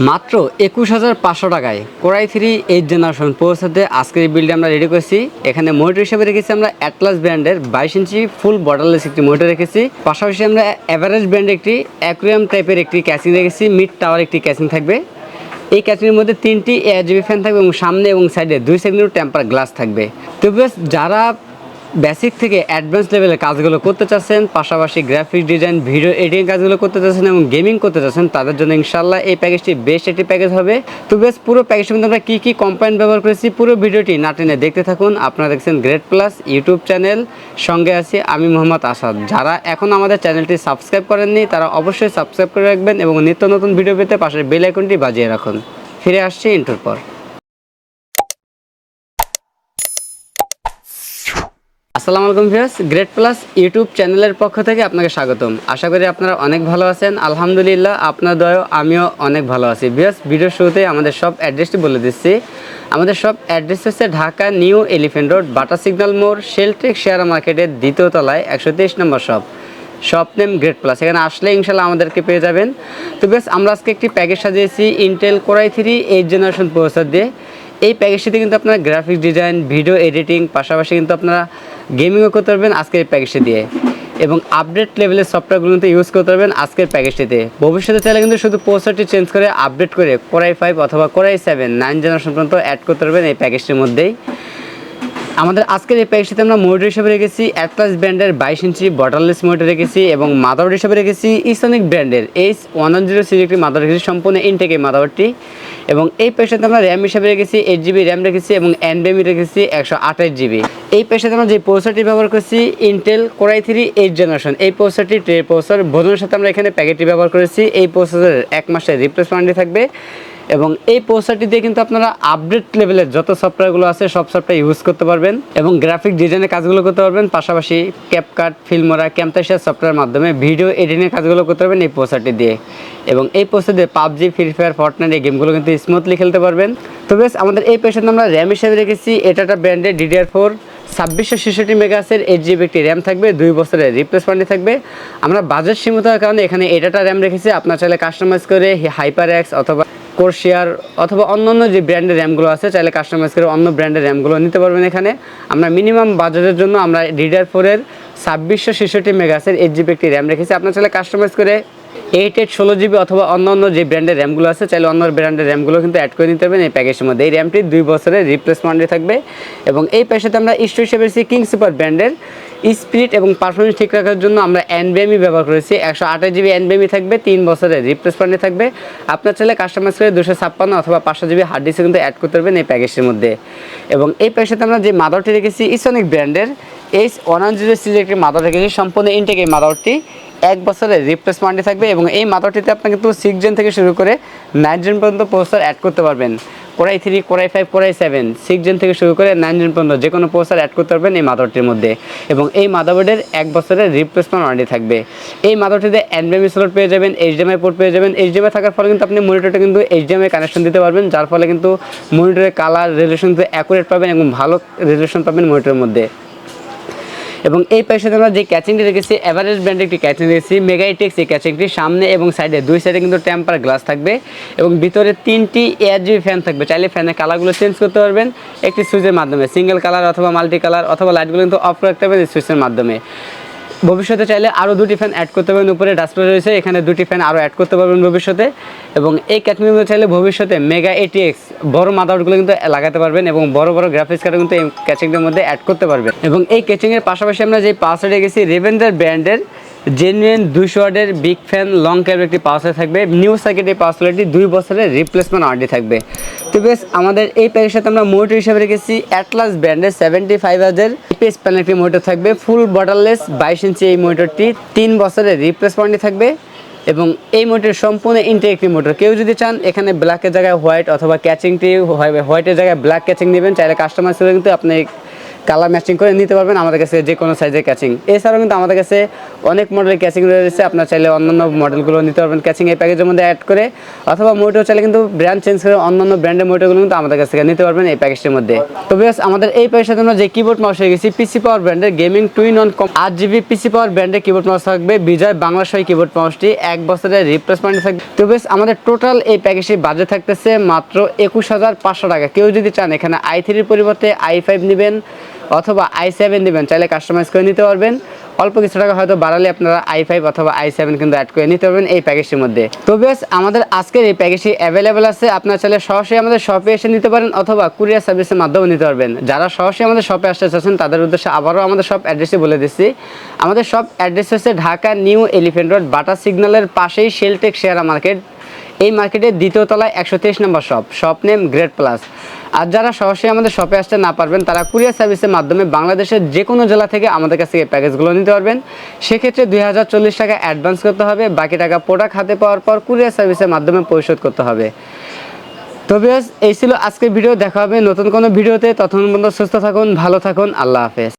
মাত্র একুশ হাজার পাঁচশো টাকায় কোরাই থ্রি এইট জেনারেশন পৌঁছাতে আজকের এই বিলটি আমরা রেডি করেছি। এখানে মনিটর হিসেবে রেখেছি আমরা অ্যাটলাস ব্র্যান্ডের বাইশ ইঞ্চি ফুল বর্ডারলেস একটি মনিটর রেখেছি। পাশাপাশি আমরা অ্যাভারেজ ব্র্যান্ডের একটি অ্যাকুরিয়াম টাইপের একটি ক্যাচিং রেখেছি মিড টাওয়ার একটি ক্যাচিং থাকবে। এই ক্যাচিংয়ের মধ্যে তিনটি এয়ার জিবি ফ্যান থাকবে এবং সামনে এবং সাইডে দুই সাইড টেম্পার গ্লাস থাকবে। তো বেশ যারা বেসিক থেকে অ্যাডভান্স লেভেলের কাজগুলো করতে চাচ্ছেন, পাশাপাশি গ্রাফিক ডিজাইন ভিডিও এডিটিং কাজগুলো করতে চাচ্ছেন এবং গেমিং করতে চাচ্ছেন, তাদের জন্য ইনশাল্লাহ এই প্যাকেজটি বেস্ট একটি প্যাকেজ হবে। তো বেশ পুরো প্যাকেজের মধ্যে আমরা কী কী কম্পাইন ব্যবহার করেছি, পুরো ভিডিওটি না টেনে দেখতে থাকুন। আপনারা দেখছেন গ্রেট প্লাস ইউটিউব চ্যানেল সঙ্গে আছি আমি মোহাম্মদ আসাদ। যারা এখন আমাদের চ্যানেলটি সাবস্ক্রাইব করেননি, তারা অবশ্যই সাবস্ক্রাইব করে রাখবেন এবং নিত্য নতুন ভিডিও পেতে পাশের বেল আইকনটি বাজিয়ে রাখুন। ফিরে আসছি ইন্টার পর। আসসালামু আলাইকুম ভিউয়ার্স গ্রেট প্লাস ইউটিউব চ্যানেলের পক্ষ থেকে আপনাকে স্বাগতম। আশা করি আপনারা অনেক ভালো আছেন। আলহামদুলিল্লাহ, আপনার দয়াও, আমিও অনেক ভালো আছি। ভিউয়ার্স ভিডিও শুরুতে আমাদের সব অ্যাড্রেসটি বলে দিচ্ছি। আমাদের সব অ্যাড্রেস হচ্ছে Dhaka new elephant road, Bata signal মোড়, শেলটেক শেয়ার মার্কেটের দ্বিতীয় তলায়, একশো তেইশ নম্বর shop. Shop name great plus এখানে আসলে ইনশাল্লাহ আমাদেরকে পেয়ে যাবেন। তো বেশ আমরা আজকে একটি প্যাকেজ সাজিয়েছি Intel core i three eight generation processor দিয়ে। এই প্যাকেজটিতে কিন্তু আপনারা গ্রাফিক্স ডিজাইন ভিডিও এডিটিং পাশাপাশি কিন্তু আপনারা গেমিংও করতে পারবেন আজকের এই প্যাকেজটি দিয়ে এবং আপডেট লেভেলের সফটওয়্যারগুলো কিন্তু ইউজ করতে পারবেন আজকের প্যাকেজটিতে ভবিষ্যতে চাইলে কিন্তু শুধু প্রসেসরটি চেঞ্জ করে আপডেট করে কোরাই ফাইভ অথবা core i seven nine generation পর্যন্ত অ্যাড করতে পারবেন এই প্যাকেজটির মধ্যেই। আমাদের আজকের এই প্যাকেজটিতে আমরা মনিটর হিসেবে রেখেছি অ্যাটলাস ব্র্যান্ডের বাইশ ইঞ্চি বর্ডারলেস মনিটর রেখেছি এবং মাদারবোর্ড হিসেবে রেখেছি ইসনিক ব্র্যান্ডের H one one zero series একটি মাদার রেখেছি, সম্পূর্ণ ইনটেক এই মাদারবোর্ডটি এবং এই প্যাকেজটাতে আমরা র্যাম হিসেবে রেখেছি এইট জিবি র্যাম রেখেছি এবং এনবিএমি রেখেছি একশো আঠাশ জিবি এই প্যাকেজটাতে আমরা যে প্রসেসরটি ব্যবহার করছি Intel core i three eight generation এই প্রসেসরটি ট্রে প্রসেসর বোধনের সাথে আমরা এখানে প্যাকেটটি ব্যবহার করেছি। এই প্রসেসরের এক মাসের রিপ্লেসমেন্ট থাকবে। এবং এই প্রসেসরটি দিয়ে কিন্তু আপনারা আপডেট লেভেলের যত সফটওয়্যারগুলো আছে, সব সফটওয়্যার ইউজ করতে পারবেন এবং গ্রাফিক ডিজাইনের কাজগুলো করতে পারবেন। পাশাপাশি ক্যাপকাট ফিল্মোরা ক্যামতাশিয়া সফটওয়্যার মাধ্যমে ভিডিও এডিটিংয়ের কাজগুলো করতে পারবেন এই পোস্টারটি দিয়ে। এবং এই পোস্টার দিয়ে পাবজি ফ্রি ফায়ার ফর্টনাইট এই গেমগুলো কিন্তু স্মুথলি খেলতে পারবেন। তো বেশ, আমাদের এই পেশেন্ট আমরা র্যাম হিসেবে রেখেছি। এটা একটা ব্র্যান্ডের ডিডিআর ফোর ছাব্বিশশো ছেষট্টি মেগাসের এইট জিবি একটি র্যাম থাকবে, দুই বছরের রিপ্লেসমেন্টই থাকবে। আমরা বাজেট সীমিতার কারণে এখানে এটাটা র্যাম রেখেছি। আপনার চাইলে কাস্টমাইজ করে হাইপার এক্স অথবা কোরশিয়ার অথবা অন্য অন্য যে ব্র্যান্ডের র্যামগুলো আছে, চাইলে কাস্টমাইজ করে অন্য ব্র্যান্ডের র্যামগুলো নিতে পারবেন এখানে। আমরা মিনিমাম বাজেটের জন্য আমরা ডিডার ফোরের ছাব্বিশশো ছেষট্টি মেগাসের এইট জিবি একটি র্যাম রেখেছি। আপনার চাইলে কাস্টমাইজ করে এইট এইট ষোলো জিবি অথবা অন্য অন্য যে ব্র্যান্ডের র্যামগুলো আছে, চাইলে অন্য ব্র্যান্ডের র্যামগুলো কিন্তু অ্যাড করে নিতে পারবেন এই প্যাকেজের মধ্যে। এই র্যামটি দুই বছরের রিপ্লেসমেন্টে থাকবে। এবং এই প্যাকেজটাতে আমরা স্টো হিসেবে কিং সুপার ব্র্যান্ডের স্পিড এবং পারফরমেন্স ঠিক রাখার জন্য আমরা এনবিএমই ব্যবহার করেছি। একশো আঠাশ জিবি এনবিএমই থাকবে, তিন বছরের রিপ্লেসমেন্টে থাকবে। আপনার ছেলে কাস্টমাইজ করে দুশো ছাপ্পান্ন অথবা পাঁচশো জিবি হার্ড ডিস্ক কিন্তু অ্যাড করতে পারবেন এই প্যাকেজের মধ্যে। এবং এই প্যাকেজটাতে আমরা যে মাদারটি রেখেছি ইসনিক ব্র্যান্ডের এইচ ওয়ান জিরো সিরিজ একটি মাদার রেখেছি। সম্পূর্ণ ইনটেক এই মাদারটি এক বছরের রিপ্লেসমেন্টে থাকবে এবং এই মাদারটিতে আপনি কিন্তু সিক্স জেন থেকে শুরু করে নাইন জেন পর্যন্ত প্রসেসর অ্যাড করতে পারবেন। Core i three, core i five, core i seven six gen থেকে শুরু করে নাইন জেন পর্যন্ত যে কোনো প্রসার অ্যাড করতে পারবেন এই মাদারটির মধ্যে। এবং এই মাদারবোর্ডের এক বছরের রিপ্লেসমেন্ট ওয়ারেন্টি থাকবে। এই মাদারটিতে অ্যান্ড্রয়েড স্লট পেয়ে যাবেন এইচডিএমআই পোর্ট পেয়ে যাবেন। এইচডিএমআই থাকার ফলে কিন্তু আপনি মনিটরটা কিন্তু এইচডিএমআই কানেকশন দিতে পারবেন, যার ফলে কিন্তু মনিটরের কালার রেজুলেশন কিন্তু অ্যাকুরেট পাবেন এবং ভালো রেজুলেশন পাবেন মনিটরের মধ্যে। এবং এই পাশে আমরা যে ক্যাচিংটি রেখেছি এভারেজ ব্র্যান্ডের একটি ক্যাচিং রেখেছি মেগাইটেক্স এই ক্যাচিংটি সামনে এবং সাইডে দুই সাইডে কিন্তু টেম্পার গ্লাস থাকবে এবং ভিতরে তিনটি এয়ার জিবি ফ্যান থাকবে। চাইলে ফ্যানের কালারগুলো চেঞ্জ করতে পারবেন, একটি সুইচের মাধ্যমে সিঙ্গেল কালার অথবা মাল্টি কালার অথবা লাইটগুলো কিন্তু অফ রাখতে পারবেন সুইচের মাধ্যমে। ভবিষ্যতে চাইলে আরও দুটি ফ্যান অ্যাড করতে পারবেন। উপরে ডাসপ্লে রয়েছে, এখানে দুটি ফ্যান আরও অ্যাড করতে পারবেন ভবিষ্যতে। এবং এই ক্যাচিংগুলো চাইলে ভবিষ্যতে মেগা এটি এক্স বড় মাদারগুলো কিন্তু লাগাতে পারবেন এবং বড় বড় গ্রাফিক্স কার্ড কিন্তু এই ক্যাচিংটার মধ্যে অ্যাড করতে পারবেন। এবং এই ক্যাচিংয়ের পাশাপাশি আমরা যে পাশে গেছি রেভেন্ডার ব্র্যান্ডের জেনুইন দুইশো ওয়ার্ডের বিগ ফ্যান লং ক্যাবের একটি পাওয়ার থাকবে। নিউ সার্কিট এই পাওয়ার দুই বছরের রিপ্লেসমেন্ট ওয়ারেন্টি থাকবে। তো বেশ, আমাদের এই প্যাকের সাথে আমরা মোটর হিসাবে রেখেছি। অ্যাটলাস ব্র্যান্ডের সেভেন্টি ফাইভ হাজার। পিএস প্যানেল একটি মোটর থাকবে। ফুল বটারলেস বাইশ ইঞ্চি এই মোটরটি তিন বছরের রিপ্লেসমেন্টই থাকবে। এবং এই মোটরের সম্পূর্ণ ইনটেক একটি মোটর কেউ যদি চান, এখানে ব্ল্যাকের জায়গায় হোয়াইট অথবা ক্যাচিংটি হোয়াইটের জায়গায় ব্ল্যাক ক্যাচিং নেবেন, চাইলে কাস্টমাইজ করে কিন্তু আপনি কালার ম্যাচিং করে নিতে পারবেন, আমাদের কাছে যে কোনো সাইজের ক্যাচিং এছাড়াও কিন্তু আমাদের কাছে অনেক মডেলের ক্যাচিং রয়েছে, আপনার চাইলে অন্যান্য মডেলগুলো নিতে পারবেন ক্যাচিং এই প্যাকেজের মধ্যে অ্যাড করে, অথবা মোটো চাইলে কিন্তু ব্র্যান্ড চেঞ্জ করে অন্যান্য ব্র্যান্ডের মোটোগুলো কিন্তু আমাদের কাছ থেকে নিতে পারবেন এই প্যাকেজটির মধ্যে। তো বেশ আমাদের এই প্যাকেজের জন্য যে কিবোর্ড মাউস হয়ে গেছি পিসি পাওয়ার ব্র্যান্ডের গেমিং টুইন অন কম আট জিবি পিসি পাওয়ার ব্র্যান্ডের কিবোর্ড মাউস থাকবে, বিজয় বাংলা সই কিবোর্ড মাউসটি এক বছরের রিপ্লেসমেন্ট থাকবে। তো বেশ আমাদের টোটাল এই প্যাকেজটি বাজে থাকতেছে মাত্র একুশ হাজার পাঁচশো টাকা। কেউ যদি চান এখানে আই থ্রির পরিবর্তে আই ফাইভ নেবেন অথবা আই সেভেন নেবেন চাইলে কাস্টমাইজ করে নিতে পারবেন। অল্প কিছু টাকা হয়তো বাড়ালে আপনারা আই ফাইভ অথবা আই সেভেন কিন্তু অ্যাড করে নিতে পারবেন এই প্যাকেজটির মধ্যে। তো বেশ, আমাদের আজকের এই প্যাকেজটি অ্যাভেলেবেল আছে। আপনারা চাইলে সরাসরি আমাদের শপে এসে নিতে পারেন অথবা কুরিয়ার সার্ভিসের মাধ্যমে নিতে পারবেন। যারা সরাসরি আমাদের শপে আসতে চাচ্ছেন, তাদের উদ্দেশ্যে আবারও আমাদের সব অ্যাড্রেসই বলে দিচ্ছি। আমাদের সব অ্যাড্রেস হচ্ছে Dhaka New Elephant Road, Bata সিগন্যালের পাশেই শেলটেক শেয়ারা মার্কেট এই মার্কেটের দ্বিতীয় তলায় একশো তেইশ নম্বর shop shop name Great Plus আর যারা সরাসরি আমাদের শপে আসতে না পারবেন, তারা কুরিয়ার সার্ভিসের মাধ্যমে বাংলাদেশের যে কোনো জেলা থেকে আমাদের কাছ থেকে প্যাকেজগুলো নিতে পারবেন। সেক্ষেত্রে দুই হাজার চল্লিশ টাকা অ্যাডভান্স করতে হবে, বাকি টাকা প্রোডাক্ট হাতে পাওয়ার পর কুরিয়ার সার্ভিসের মাধ্যমে পরিশোধ করতে হবে। তবে এই ছিল আজকের ভিডিও দেখা হবে নতুন কোনো ভিডিওতে ততক্ষণ পর্যন্ত সুস্থ থাকুন, ভালো থাকুন, আল্লাহ হাফেজ।